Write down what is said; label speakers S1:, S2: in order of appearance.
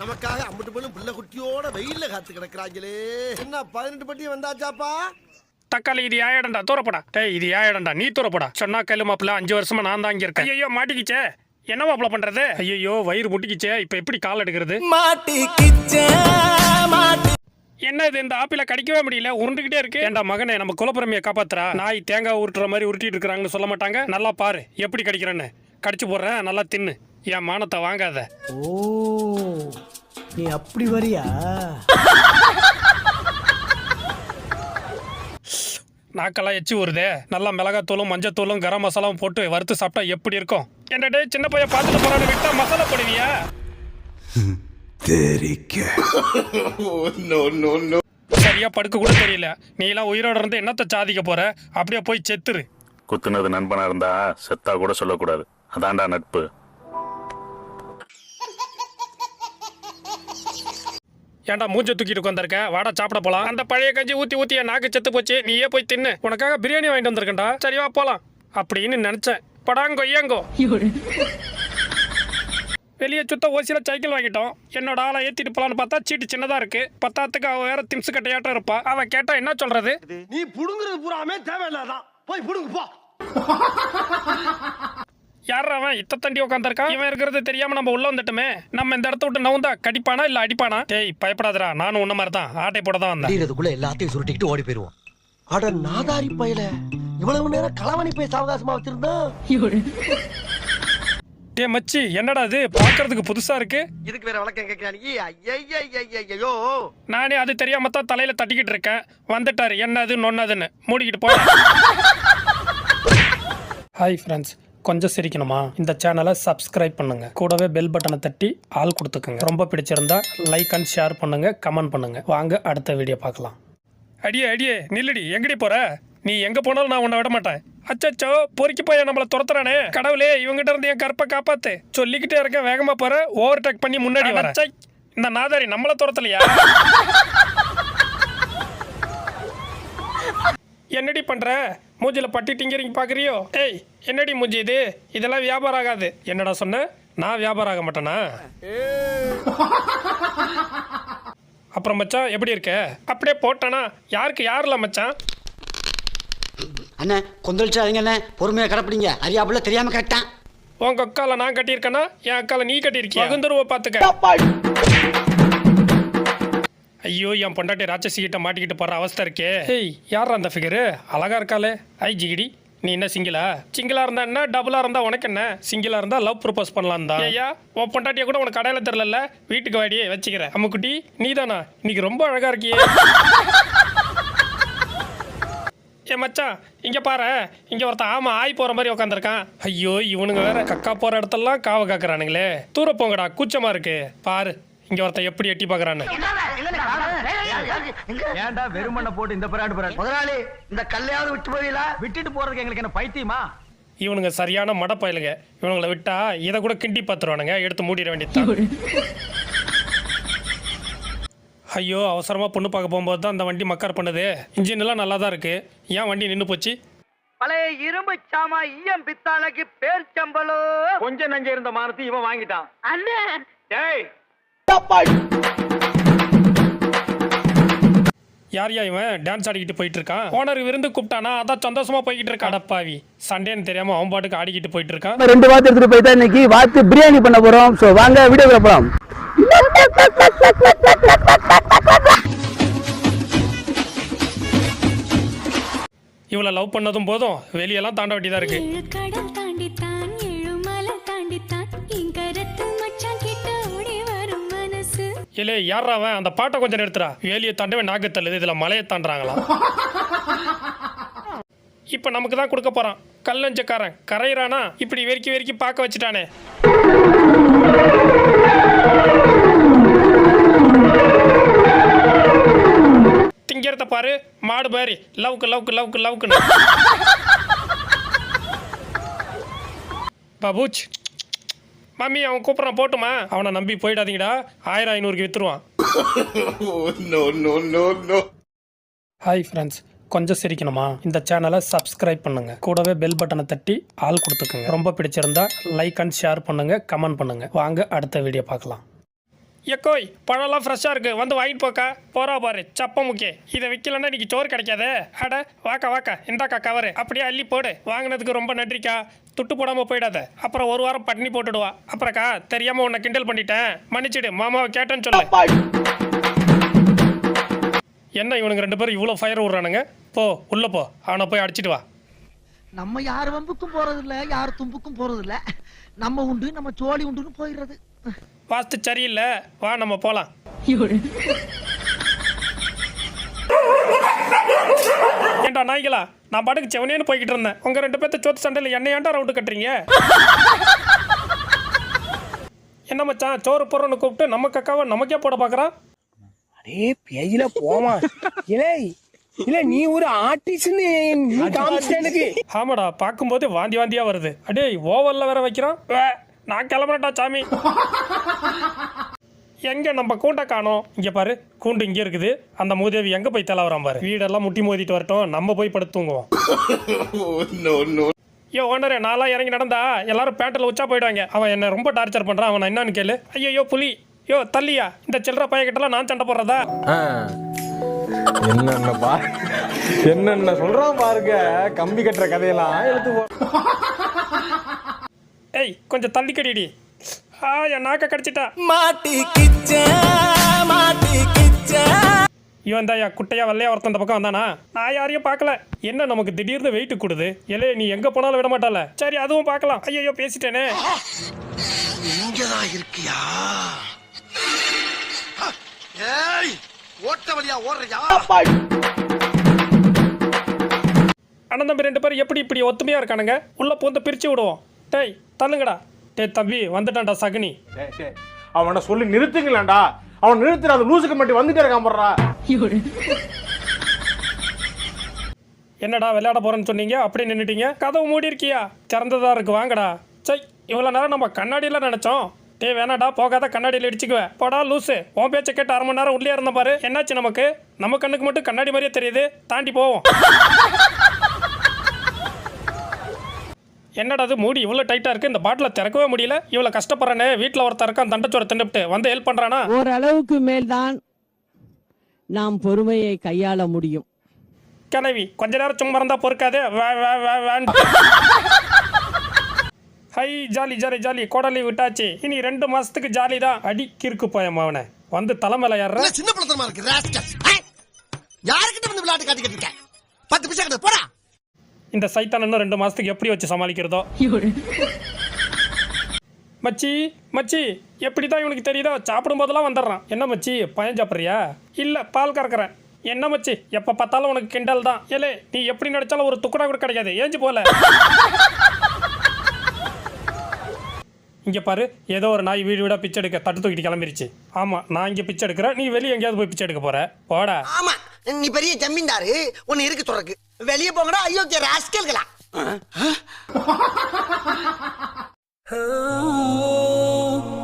S1: நமக்காக அம்பட்டு போலும் பிள்ளை குட்டியோட வெயில்ல காத்து கிடக்குறாங்களே. என்ன பதினெட்டு பட்டி வந்தாச்சாப்பா?
S2: தக்காளி இது ஏழடா தூரப்படா. டேய் இது ஏழடா நீ தூரப்படா. சொன்னா கேளு மாப்பிள்ள அஞ்சு வருஷமா நான் தான் இங்க இருக்கேன். ஐயோ மாட்டிக்கிச்சே. என்ன மாப்பிள்ள பண்றது? ஐயோ வயிறு முட்டிக்கிச்சே. இப்ப எப்படி கால் எடுக்கிறது? என்ன இது இந்த ஆப்பிள கடிக்கவே முடியல? உருண்டுகிட்டே இருக்கு. ஏன்டா மகனே நம்ம குலப்புறமையை காப்பாத்துறா? நாய் தேங்காய் உருட்டுற மாதிரி உருட்டிட்டு இருக்காங்கன்னு சொல்ல மாட்டாங்க? நல்லா பாரு எப்படி கடிக்கிறேன்னு. கடிச்சு போடுறேன் நல்லா தின்னு. என் மானத்தை வாங்காத.
S3: ஓ. நீ அப்படி வரியா?
S2: நாக்கெல்லாம் எச்சி வருதே நல்லா மிளகாத்தூளும் மஞ்சத்தூளும் கரம் மசாலாவும் போட்டு வறுத்து சாப்பிட்டா எப்படி இருக்கும்? என்ன டேய் சின்ன பையன் பார்த்துட்டு போறான்னு விட்டா மசாலா போடுவியா? சரியா படுக்க கூட தெரியல. நீ எல்லாம் உயிரோட இருந்து என்னத்த சாதிக்க போற? அப்படியே போய் செத்துரு.
S4: குத்துனது நண்பனா இருந்தா செத்தா கூட சொல்லக்கூடாது. அதான்டா நட்பு.
S2: ஏன்டா மூஞ்ச தூக்கிட்டு உட்காந்துருக்க வாடா சாப்பிட போலாம். அந்த பழைய கஞ்சி ஊத்தி ஊத்தி என் நாக்கு செத்து போச்சு. நீயே போய் தின்னு. உனக்காக பிரியாணி வாங்கிட்டு வந்திருக்கேன்டா. சரி வா போலாம். அப்படின்னு நினைச்சேன். படாங்கோ ஏங்கோ. வெளியே சுத்த ஓசியில சைக்கிள் வாங்கிட்டோம். என்னோட ஆளை ஏத்திட்டு போலான்னு பார்த்தா சீட்டு சின்னதா இருக்கு. பத்தாத்துக்கு அவ வேற திம்ஸ் கட்டையாட்டம் இருப்பா. அவ கேட்டா என்ன சொல்றது?
S1: நீ புடுங்குறது பூராமே தேவையில்லாதான். போய் புடுங்கு போ.
S2: யார் அவன்? இத்த தண்டி உட்காந்துருக்கான் இவன் இருக்கிறது தெரியாம நம்ம உள்ள வந்துட்டோமே. நம்ம இந்த இடத்த விட்டு நவுந்தா கடிப்பானா இல்ல அடிப்பானா? டேய் பயப்படாதடா. நானும் உன்ன மாதிரி தான் ஆட்டை போட தான் வந்தேன்.
S5: அடிக்கிறதுக்குள்ள எல்லாத்தையும் சுருட்டிக்கிட்டு ஓடி போயிருவோம். அட நாதாரி பயல. இவ்வளவு நேரம் களவணி போய் சாவகாசமா வச்சிருந்தான்
S2: டேய் மச்சி என்னடா இது? பார்க்கிறதுக்கு புதுசா இருக்கு.
S5: இதுக்கு வேற வழக்கம் கேட்கிறாங்க ஐயோ
S2: நானே அது தெரியாம தான் தலையில தட்டிக்கிட்டு இருக்கேன். வந்துட்டாரு. என்னது நொன்னதுன்னு. மூடிக்கிட்டு போய் ஹாய் ஃப்ரெண்ட்ஸ் கொஞ்சம் சிரிக்கணுமா? இந்த சேனலை சப்ஸ்கிரைப் பண்ணுங்க. கூடவே பெல் பட்டனை தட்டி ஆள் கொடுத்துக்கோங்க. ரொம்ப பிடிச்சிருந்தா லைக் அண்ட் ஷேர் பண்ணுங்க கமெண்ட் பண்ணுங்க. வாங்க அடுத்த வீடியோ பார்க்கலாம். அடியே அடியே நில்லுடி. எங்கடி போற? நீ எங்க போனாலும் நான் உன்னை விட மாட்டேன் அச்சச்சோ பொறுக்கி போய் நம்மள துரத்துறானே. கடவுளே இவங்கிட்ட இருந்து என் கற்பை காப்பாத்து. சொல்லிக்கிட்டே இருக்க வேகமா போற ஓவர் டேக் பண்ணி முன்னாடி வர. இந்த நாதாரி நம்மள துரத்தலையா? என்னடி பண்ற? மூஞ்சில பட்டி டிங்கரிங் பாக்குறியோ? ஏய் என்னடி மூஞ்சி இது? இதெல்லாம் வியாபாரம் ஆகாது. என்னடா சொன்ன? நான் வியாபாரம் ஆக மாட்டேனா? அப்புறம் மச்சான் எப்படி இருக்க? அப்படியே போட்டானா? யாருக்கு யாரில் மச்சான்?
S6: அண்ணே கொந்தளிச்சாதீங்க அண்ணே பொறுமையாக கடைப்பிடிங்க. அறியாப்புல தெரியாம கேட்டான்
S2: உங்க அக்கால நான் கட்டியிருக்கேனா? என் அக்கால நீ கட்டியிருக்கிய? பகுந்தருவை பார்த்துக்க ஐயோ என் பொண்டாட்டி ராட்சசி கிட்ட மாட்டிக்கிட்டு போற அவஸ்தை இருக்கே. ஏய் யார் அந்த ஃபிகரு அழகா இருக்காளே. ஐ ஜிகிடி நீ என்ன சிங்கிளா சிங்கிளா இருந்தா என்ன? டபுளா இருந்தா உனக்கு என்ன? சிங்கிளா இருந்தா லவ் ப்ரப்போஸ் பண்ணலாம் தான். ஐயா உன் பொண்டாட்டிய கூட உனக்கு கடையில தெரியல வீட்டுக்கு வாடியே வச்சுக்கிறேன். அம்முக்குட்டி நீதானா? இன்னைக்கு ரொம்ப அழகா இருக்கியே. ஏ மச்சான் இங்க பாரு. இங்க ஒருத்தன் ஆமா ஆய் போற மாதிரி உட்காந்துருக்கான் ஐயோ இவனுங்க வேற கக்கா போற இடத்தெல்லாம் காவ காக்குறானுங்களே. தூர போங்கடா கூச்சமா இருக்கு. பாரு. இங்க ஒருத்தன் எப்படி எட்டி பாக்குறான்னு.
S7: ஏன்டா வெறுமண்ண போட்டு இந்த பராடு பராடு
S5: முதலாளி இந்த கல்லையாவது விட்டு போவீங்களா
S7: விட்டுட்டு போறதுக்கு எங்களுக்கு என்ன பைத்தியமா?
S2: இவனுங்க சரியான மடப்பயலுங்க. இவனுங்களை விட்டா இதை கூட கிண்டி பார்த்துருவானுங்க எடுத்து மூடிட வேண்டியது ஐயோ அவசரமா பொண்ணு பார்க்க போகும்போது தான் அந்த வண்டி மக்கார் பண்ணுது. இன்ஜின் எல்லாம் நல்லா தான் இருக்கு. ஏன் வண்டி நின்று போச்சு?
S7: பழைய இரும்பு சாமா ஈயம் பித்தாளைக்கு பேர் சம்பளோ கொஞ்சம் நஞ்ச இருந்த மானத்தை இவன் வாங்கிட்டான். அண்ணே. டேய்
S2: யார் யா இவன்? டான்ஸ் ஆடிக்கிட்டு போயிட்டு இருக்கான் ஓனர் விருந்து கூப்பிட்டானா? அதான் சந்தோஷமா போய்கிட்டு இருக்கான் அடப்பாவி சண்டேன்னு தெரியாம அவன் பாட்டுக்கு ஆடிக்கிட்டு போயிட்டு இருக்கான்
S8: ரெண்டு வாத்து எடுத்துட்டு போய் தான் இன்னைக்கு வாத்து பிரியாணி பண்ண போறோம். சோ வாங்க வீடியோ போலாம்.
S2: இவளை லவ் பண்ணதும் போதும். வெளியெல்லாம் தாண்ட வேண்டியதா இருக்கு.
S9: மனசு
S2: இல்லே யாரா அவன்? அந்த பாட்டை கொஞ்சம் நிறுத்துறா வேலியை தாண்டவே நாக்கு தள்ளுது. இதுல மலையை தாண்டுறாங்களா இப்ப நமக்கு தான் கொடுக்க போறான். கல்லஞ்சக்காரன் கரையிறானா? இப்படி வெறிக்கி வெறிக்கி பார்க்க வச்சுட்டானே. திங்கிறத பாரு. மாடு பாரு. லவ்க்கு லவ்க்கு லவ்க்கு லவ்க்குன்னு. பாபூச். மம்மி அவன் கூப்பிட்றான் போட்டுமா? அவனை நம்பி போயிடாதீங்கடா. ஆயிரம் ஐநூறுக்கு வித்துருவான். ஹாய் ஃப்ரெண்ட்ஸ் கொஞ்சம் சிரிக்கணுமா? இந்த சேனலை சப்ஸ்கிரைப் பண்ணுங்க. கூடவே பெல் பட்டனை தட்டி ஆள் கொடுத்துக்குங்க. ரொம்ப பிடிச்சிருந்தா லைக் அண்ட் ஷேர் பண்ணுங்க கமெண்ட் பண்ணுங்க. வாங்க அடுத்த வீடியோ பார்க்கலாம். எக்கோய் பழம்லாம் ஃப்ரெஷ்ஷாக இருக்குது வந்து வாங்கிட்டு போக்கா. போகிறா பாரு. சப்ப முக்கிய இதை விற்கலன்னா இன்றைக்கி சோறு கிடைக்காதே. அட வாக்கா வாக்கா. இந்தாக்கா கவரு. அப்படியே அள்ளி போடு. வாங்கினதுக்கு ரொம்ப நன்றிக்கா. துட்டு போடாமல் போயிடாத. அப்புறம் ஒரு வாரம் பட்டினி போட்டுடுவா. அப்புறம்க்கா தெரியாமல் உன்னை கிண்டல் பண்ணிட்டேன். மன்னிச்சிடு. மாமாவை கேட்டேன்னு சொல்லு. என்ன இவனுங்க ரெண்டு பேரும் இவ்வளோ ஃபயர் விட்றானுங்க? போ உள்ளே போ. அவனை போய் அடிச்சிட்டு வா.
S3: நம்ம யார் வம்புக்கும் போறது இல்ல யார் தும்புக்கும் போறது நம்ம உண்டு நம்ம சோழி உண்டுன்னு போயிடுறது.
S2: வாஸ்து சரியில்லை. வா நம்ம போகலாம் ஏண்டா நாய்களா? நான் பாட்டுக்கு செவனேன்னு போய்கிட்டு இருந்தேன். உங்க ரெண்டு பேர்த்த சோத்து சண்டையில் என்ன ஏன்டா ரவுண்டு கட்டுறீங்க? என்ன மச்சான் சோறு போறோன்னு கூப்பிட்டு நம்ம கக்காவை நமக்கே போட பார்க்கறான்
S8: அடே பேயில போமா இலே இல்ல நீ ஒரு ஆர்டிஸ்ட்னு காமிச்சிட்ட எனக்கு.
S2: ஆமாடா பார்க்கும்போது வாந்தி வாந்தியா வருது. அடே ஓவல்ல வேற வைக்கிறான். நான் கிளம்புறேன்டா சாமி. எங்க நம்ம கூண்டை காணோம்? இங்க பாரு கூண்டு இங்க இருக்குது. அந்த மூதேவி எங்க போய் தலைவரான் பாரு. வீடெல்லாம் முட்டி மோதிட்டு வரட்டும். நம்ம போய் படுத்து தூங்குவோம் ஐயோ ஓனரே நான்லாம் இறங்கி நடந்தா எல்லாரும் பேண்ட்டில் உச்சா போயிடுவாங்க. அவன் என்ன ரொம்ப டார்ச்சர் பண்றான். அவன் என்னன்னு கேளு. ஐயோ புலி. யோ தள்ளியா. இந்த சில்லற பையகிட்டலாம் நான் சண்டை போடுறதா?
S10: என்னென்ன பா என்னென்ன சொல்றான் பாருங்க. கம்பி கட்டுற கதையெல்லாம் எடுத்து
S2: ஏய் கொஞ்சம் தள்ளி கடிடி ஆ என் நாக்க கடிச்சிட்டா. இவன் தாயா குட்டையா வெள்ளையா ஒருத்தன் இந்த பக்கம் வந்தானா? நான் யாரையும் பார்க்கல. என்ன நமக்கு திடீர்னு வெயிட் கொடுது? எலே நீ எங்க போனாலும் விட மாட்டால சரி அதுவும் பார்க்கலாம். ஐயோ பேசிட்டேனே.
S5: இங்கதான் இருக்கியா? ஏய் ஓட்ட வழியா ஓடுறியா?
S2: அண்ணன் தம்பி ரெண்டு பேரும் எப்படி இப்படி ஒத்துமையா இருக்கானுங்க? உள்ள பூந்து பிரிச்சு விடுவோம். டேய் தள்ளுங்கடா. டேய் தம்பி வந்துட்டான்டா சகுனி.
S10: அவனை சொல்லி நிறுத்துங்களேன்டா. அவன் நிறுத்துற அந்த லூசுக்கு மட்டும் வந்துட்டே இருக்கான் போடுறா
S2: என்னடா விளையாட போறேன்னு சொன்னீங்க? அப்படியே நின்னுட்டீங்க. கதவு மூடி இருக்கியா திறந்ததா இருக்கு வாங்கடா. சை இவ்வளோ நேரம் நம்ம கண்ணாடியில நினைச்சோம். டேய் வேணாடா போகாத கண்ணாடியில் இடிச்சுக்குவேன் போடா லூசு. உன் பேச்சை கேட்டு அரை மணி நேரம் உள்ளே இருந்த பாரு. என்னாச்சு நமக்கு? நம்ம கண்ணுக்கு மட்டும் கண்ணாடி மாதிரியே தெரியுது. தாண்டி போவோம். என்னடா அது மூடி இவ்வளோ டைட்டாக இருக்கு இந்த பாட்டில் திறக்கவே முடியல. இவ்வளோ கஷ்டப்படுறேனே வீட்டில் ஒருத்தர் இருக்கான் தண்டச்சோரை தின்னுபிட்டு வந்து ஹெல்ப் பண்ணுறானா
S11: ஓரளவுக்கு மேல்தான் நாம் பொறுமையை கையாள முடியும்.
S2: கிளவி கொஞ்ச நேரம் சும்மா இருந்தா பொறுக்காதே வே வே வே வேன் ஹை ஜாலி ஜாலி ஜாலி கோடலி விட்டாச்சு. இனி ரெண்டு மாசத்துக்கு ஜாலி தான் அடி கிறுக்கு போயம்மா அவனை. வந்து தலைமையில
S5: என்ன சின்ன பழத்தனமா இருக்கு ராஸ்கல் யாருக்கிட்ட வந்து விளையாட்டு காட்டிக்கிட்டு இருக்க? பத்து பைசா கிட்ட போடா.
S2: இந்த சைத்தான் இன்னும் ரெண்டு மாசத்துக்கு எப்படி வச்சு சமாளிக்கிறதோ? மச்சி மச்சி எப்படி தான் இவனுக்கு தெரியுதோ சாப்பிடும் போதெல்லாம் வந்துடுறான். என்ன மச்சி பயம் சாப்பிட்றியா? இல்லை பால் கறக்குறேன். என்ன மச்சி எப்போ பார்த்தாலும் உனக்கு கிண்டல் தான். ஏலே நீ எப்படி நடிச்சாலும் ஒரு துக்குடா கூட கிடைக்காது. ஏஞ்சி போல. இங்கே பாரு ஏதோ ஒரு நாய் வீடு வீடாக பிச்சை எடுக்க தட்டு தூக்கிட்டு கிளம்பிருச்சு. ஆமாம் நான் இங்கே பிச்சை எடுக்கிறேன். நீ வெளியே எங்கேயாவது போய் பிச்சை எடுக்க போற. போடா.
S5: ஆமாம் நீ பெரிய ஜமீன்தாரு. ஒன்னு இருக்கு சொல்றக்கு வெளியே போங்கடா அயோக்கிய ராஸ்கல்களா. Oh